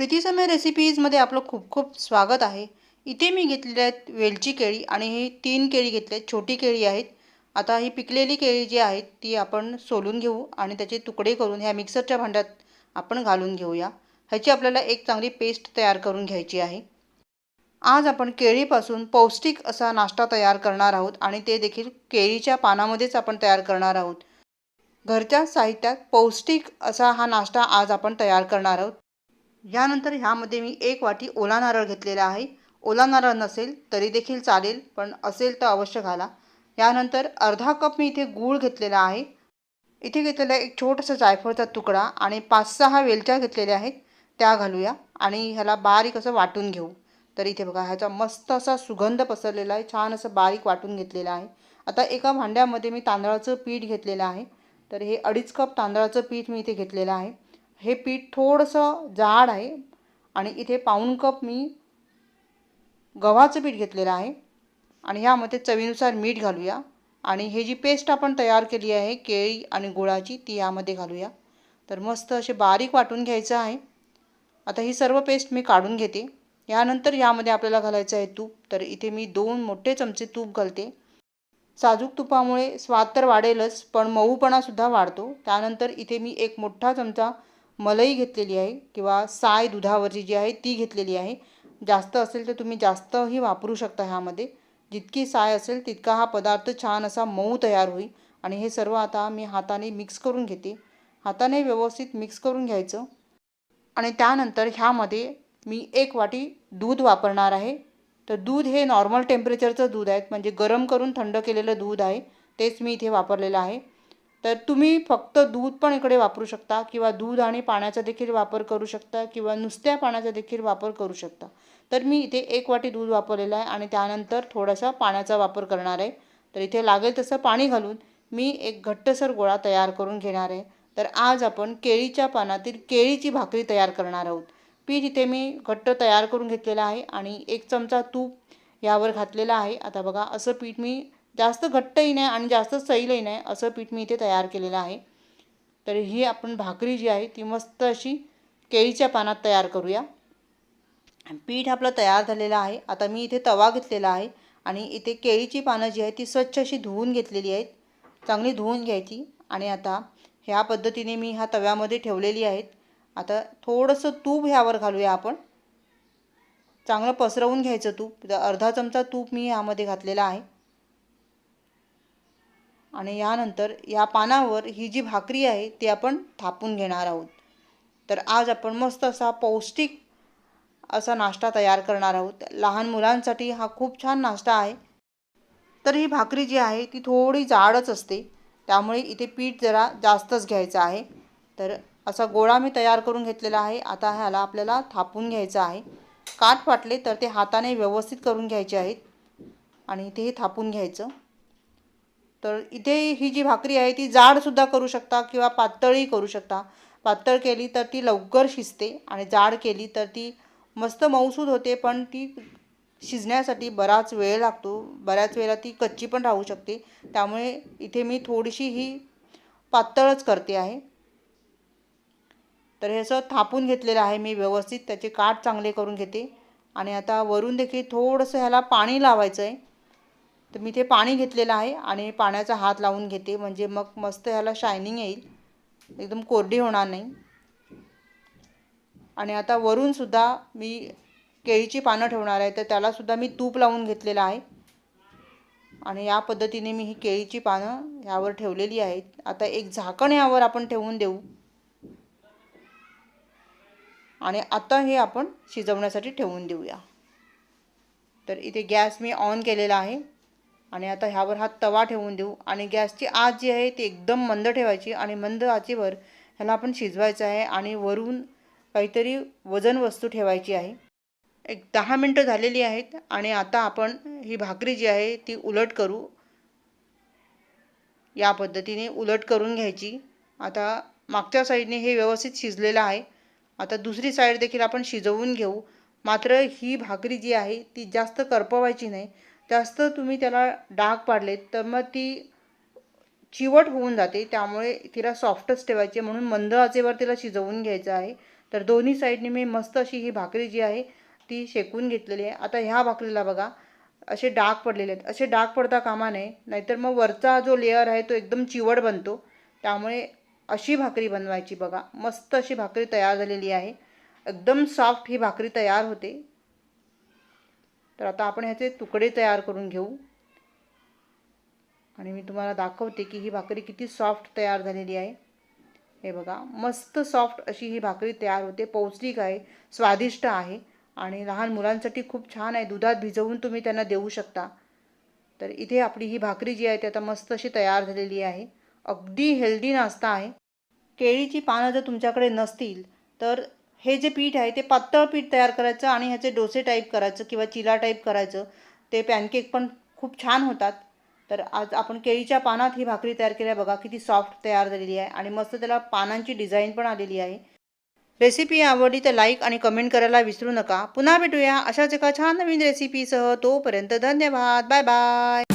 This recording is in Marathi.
प्रीतीसमय रेसिपीजमध्ये आपलं खूप खूप स्वागत आहे. इथे मी घेतलेल्या आहेत वेलची केळी आणि ही तीन केळी घेतल्या आहेत छोटी केळी आहेत. आता ही पिकलेली केळी जी आहेत ती आपण सोलून घेऊ आणि त्याचे तुकडे करून ह्या मिक्सरच्या भांड्यात आपण घालून घेऊया. ह्याची आपल्याला एक चांगली पेस्ट तयार करून घ्यायची आहे. आज आपण केळीपासून पौष्टिक असा नाश्ता तयार करणार आहोत आणि ते देखील केळीच्या पानामध्येच आपण तयार करणार आहोत. घरच्या साहित्यात पौष्टिक असा हा नाश्ता आज आपण तयार करणार आहोत. यानंतर ह्यामध्ये मी एक वाटी ओला नारळ घेतलेला आहे. ओला नारळ नसेल तरी देखील चालेल पण असेल तर अवश्य घाला. यानंतर अर्धा कप मी इथे गूळ घेतलेला आहे. इथे घेतलेला एक छोटासा जायफळचा तुकडा आणि पाच सहा वेलच्या घेतलेल्या आहेत त्या घालूया आणि ह्याला बारीक असं वाटून घेऊ. तर इथे बघा ह्याचा मस्त असा सुगंध पसरलेला आहे छान असं बारीक वाटून घेतलेला आहे. आता एका भांड्यामध्ये मी तांदळाचं पीठ घेतलेलं आहे. तर हे अडीच कप तांदळाचं पीठ मी इथे घेतलेलं आहे. हे पीठ थोडंसं जाड आहे आणि इथे पाऊण कप मी गव्हाचं पीठ घेतलेलं आहे. आणि ह्यामध्ये चवीनुसार मीठ घालूया. आणि हे जी पेस्ट आपण तयार केली आहे केळी आणि गुळाची ती यामध्ये घालूया. तर मस्त असे बारीक वाटून घ्यायचं आहे. आता ही सर्व पेस्ट मी काढून घेते. यानंतर यामध्ये आपल्याला घालायचं आहे तूप. तर इथे मी दोन मोठे चमचे तूप घालते. साजूक तुपामुळे स्वाद तर वाढेलच पण मऊपणासुद्धा वाढतो. त्यानंतर इथे मी एक मोठा चमचा मलई घेतलेली आहे किंवा साय दुधावरची जी आहे ती घेतलेली आहे. जास्त असेल तर तुम्ही जास्तही वापरू शकता ह्यामध्ये. जितकी साय असेल तितका हा पदार्थ छान असा मऊ तयार होईल. आणि हे सर्व आता मी हाताने मिक्स करून घेते. हाताने व्यवस्थित मिक्स करून घ्यायचं. आणि त्यानंतर ह्यामध्ये मी एक वाटी दूध वापरणार आहे. तर दूध हे नॉर्मल टेम्परेचरचं दूध आहे. म्हणजे गरम करून थंड केलेलं दूध आहे. तेच मी इथे वापरलेलं आहे. तर तुम्ही फक्त दूध पण इकडे वापरू शकता किंवा दूध आणि पाण्याचा देखील वापर करू शकता किंवा नुसत्या पाण्याचा देखील वापर करू शकता. तर मी इथे एक वाटी दूध वापरलेलं आहे आणि त्यानंतर थोडासा पाण्याचा वापर करणार आहे. तर इथे लागेल तसं पाणी घालून मी एक घट्टसर गोळा तयार करून घेणार आहे. तर आज आपण केळीच्या पानातील केळीची भाकरी तयार करणार आहोत. पीठ इथे मी घट्ट तयार करून घेतलेलं आहे आणि एक चमचा तूप यावर घातलेला आहे. आता बघा असं पीठ मी जास्त घट्टही नाही आणि जास्त सैलही नाही असं पीठ मी इथे तयार केलेलं आहे. तर ही आपण भाकरी जी आहे ती मस्त अशी केळीच्या पानात तयार करूया. पीठ आपलं तयार झालेलं आहे. आता मी इथे तवा घेतलेला आहे आणि इथे केळीची पानं जी आहे ती स्वच्छ अशी धुवून घेतलेली आहेत. चांगली धुवून घ्यायची आणि आता ह्या पद्धतीने मी ह्या तव्यामध्ये ठेवलेली आहेत. आता थोडंसं तूप ह्यावर घालूया आपण. चांगलं पसरवून घ्यायचं तूप. अर्धा चमचा तूप मी ह्यामध्ये घातलेला आहे. आणि यानंतर या पानावर ही जी भाकरी आहे ती आपण थापून घेणार आहोत. तर आज आपण मस्त असा पौष्टिक असा नाश्ता तयार करणार आहोत. लहान मुलांसाठी हा खूप छान नाश्ता आहे. तर ही भाकरी जी आहे ती थोडी जाडच असते. त्यामुळे इथे पीठ जरा जास्तच घ्यायचं आहे. तर असा गोळा मी तयार करून घेतलेला आहे. आता ह्याला आपल्याला थापून घ्यायचं आहे. काठ फाटले तर ते हाताने व्यवस्थित करून घ्यायचे आहेत. आणि इथे हे थापून घ्यायचं. तर इथे ही जी भाकरी आहे ती जाडसुद्धा करू शकता किंवा पातळही करू शकता. पातळ केली तर ती लवकर शिजते आणि जाड केली तर ती मस्त मऊसूद होते पण ती शिजण्यासाठी बराच वेळ लागतो. बऱ्याच वेळेला ती कच्ची पण राहू शकते. त्यामुळे इथे मी थोडीशी ही पातळच करते आहे. तर हे असं थापून घेतलेलं आहे मी व्यवस्थित. त्याचे काठ चांगले करून घेते. आणि आता वरून देखील थोडंसं ह्याला पाणी लावायचं आहे. तर मी ते पाणी घेतलेलं आहे आणि पाण्याचा हात लावून घेते. म्हणजे मग मस्त ह्याला शायनिंग येईल. एकदम कोरडी होणार नाही. आणि आता वरूनसुद्धा मी केळीची पानं ठेवणार आहे. तर त्यालासुद्धा मी तूप लावून घेतलेलं आहे. आणि या पद्धतीने मी ही केळीची पानं ह्यावर ठेवलेली आहेत. आता एक झाकण यावर आपण ठेवून देऊ. आणि आता हे आपण शिजवण्यासाठी ठेवून देऊया. तर इथे गॅस मी ऑन केलेला आहे. आणि आता ह्यावर हा तवा ठेवून देऊ. आणि गॅसची आच जी आहे ती एकदम मंद ठेवायची आणि मंद आचेवर ह्याला आपण शिजवायचं आहे आणि वरून काहीतरी वजन वस्तू ठेवायची आहे. एक दहा मिनटं झालेली आहेत आणि आता आपण ही भाकरी जी आहे ती उलट करू. या पद्धतीने उलट करून घ्यायची. आता मागच्या साईडने हे व्यवस्थित शिजलेलं आहे. आता दुसरी साईड देखील आपण शिजवून घेऊ. मात्र ही भाकरी जी आहे ती जास्त करपवायची नाही. जास्त तुम्ही त्याला डाग पाडलेत तर मग ती चिवट होऊन जाते. त्यामुळे तिला सॉफ्टच ठेवायची म्हणून मंद आचेवर तिला शिजवून घ्यायचं आहे. तर दोन्ही साईडने मी मस्त अशी ही भाकरी जी आहे ती शेकून घेतलेली आहे. आता ह्या भाकरीला बघा असे डाग पडलेले आहेत. असे डाग पडता कामा नये नाहीतर मग वरचा जो लेअर आहे तो एकदम चिवट बनतो. त्यामुळे अशी भाकरी बनवायची बघा. मस्त अशी भाकरी तयार झालेली आहे. एकदम सॉफ्ट ही भाकरी तयार होते. तर आता आपण ह्याचे तुकडे तयार करून घेऊ. आणि मी तुम्हाला दाखवते की ही भाकरी किती सॉफ्ट तयार झालेली आहे. हे बघा मस्त सॉफ्ट अशी ही भाकरी तयार होते. पौष्टिक आहे स्वादिष्ट आहे आणि लहान मुलांसाठी खूप छान आहे. दुधात भिजवून तुम्ही त्यांना देऊ शकता. तर इथे आपली ही भाकरी जी आहे ती आता मस्त अशी तयार झालेली आहे. अगदी हेल्दी नाश्ता आहे. केळीची पानं जर तुमच्याकडे नसतील तर हे जे पीठ आहे ते पातळ पीठ तयार करायचं आणि ह्याचे डोसे टाईप करायचं किंवा चिला टाईप करायचं. ते पॅनकेक पण खूप छान होतात. तर आज आपण केळीच्या पानात ही भाकरी तयार केली आहे बघा किती सॉफ्ट तयार झालेली आहे आणि मस्त त्याला पानांची डिझाईन पण आलेली आहे. रेसिपी आवडली तर लाईक आणि कमेंट करायला विसरू नका. पुन्हा भेटूया अशाच एका छान नवीन रेसिपीसह तोपर्यंत धन्यवाद. Bye bye